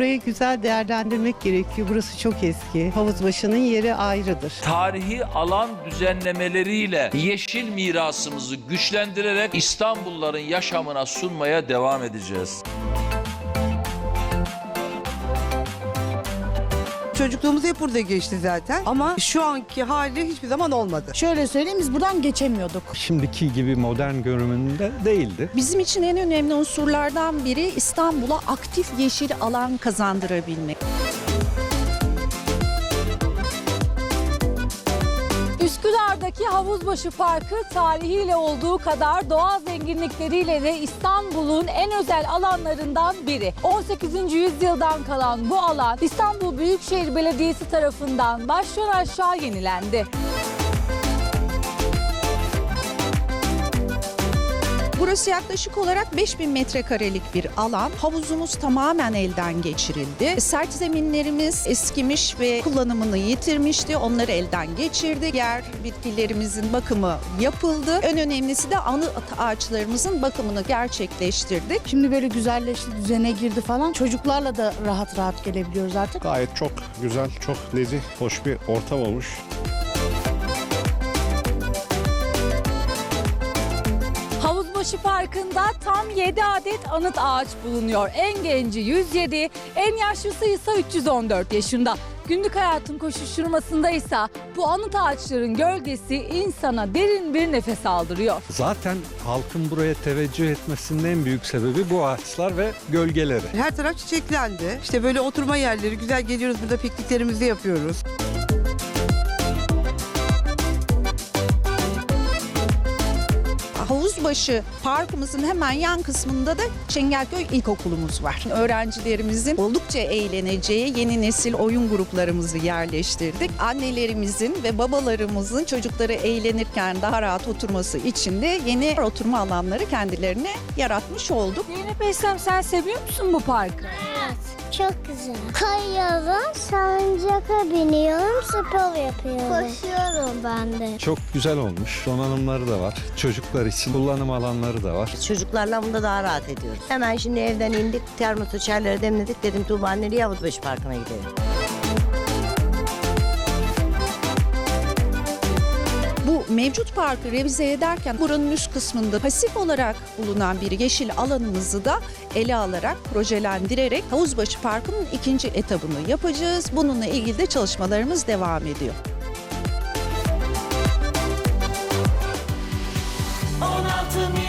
Burayı güzel değerlendirmek gerekiyor. Burası çok eski. Havuzbaşı'nın yeri ayrıdır. Tarihi alan düzenlemeleriyle yeşil mirasımızı güçlendirerek İstanbulluların yaşamına sunmaya devam edeceğiz. Çocukluğumuz hep burada geçti zaten ama şu anki hali hiçbir zaman olmadı. Şöyle söyleyeyim biz buradan geçemiyorduk. şimdiki gibi modern görünümünde değildi. Bizim için en önemli unsurlardan biri İstanbul'a aktif yeşil alan kazandırabilmek. Üsküdar'daki Havuzbaşı Parkı tarihiyle olduğu kadar doğa zenginlikleriyle de İstanbul'un en özel alanlarından biri. 18. yüzyıldan kalan bu alan İstanbul Büyükşehir Belediyesi tarafından baştan aşağı yenilendi. Burası yaklaşık olarak 5000 metrekarelik bir alan. Havuzumuz tamamen elden geçirildi. Sert zeminlerimiz eskimiş ve kullanımını yitirmişti. Onları elden geçirdi. Yer bitkilerimizin bakımı yapıldı. En önemlisi de anıt ağaçlarımızın bakımını gerçekleştirdik. Şimdi böyle güzelleşti, düzene girdi falan. Çocuklarla da rahat rahat gelebiliyoruz artık. Gayet çok güzel, çok nezih, hoş bir ortam olmuş. Havuzbaşı Parkı'nda tam 7 adet anıt ağaç bulunuyor. En genci 107, en yaşlısı ise 314 yaşında. Günlük hayatın koşuşturmasında ise bu anıt ağaçların gölgesi insana derin bir nefes aldırıyor. Zaten halkın buraya teveccüh etmesinin en büyük sebebi bu ağaçlar ve gölgeleri. Her taraf çiçeklendi. İşte böyle oturma yerleri güzel geliyoruz burada pikniklerimizi yapıyoruz. Havuzbaşı parkımızın hemen yan kısmında da Çengelköy İlkokulumuz var. Öğrencilerimizin oldukça eğleneceği yeni nesil oyun gruplarımızı yerleştirdik. Annelerimizin ve babalarımızın çocukları eğlenirken daha rahat oturması için de yeni oturma alanları kendilerine yaratmış olduk. Zeynep Eslem sen seviyor musun bu parkı? Çok güzel. Kayıyorum, salıncaka biniyorum, spor yapıyorum. Koşuyorum ben de. Çok güzel olmuş. Donanımları da var. Çocuklar için kullanım alanları da var. Çocuklarla bunda daha rahat ediyoruz. Hemen şimdi evden indik, termosu çayları demledik. Dedim Tuğba nereye Havuzbaşı Parkı'na gidelim. Bu mevcut parkı revize ederken buranın üst kısmında pasif olarak bulunan bir yeşil alanımızı da ele alarak, projelendirerek Havuzbaşı Parkı'nın ikinci etabını yapacağız. Bununla ilgili de çalışmalarımız devam ediyor. Altın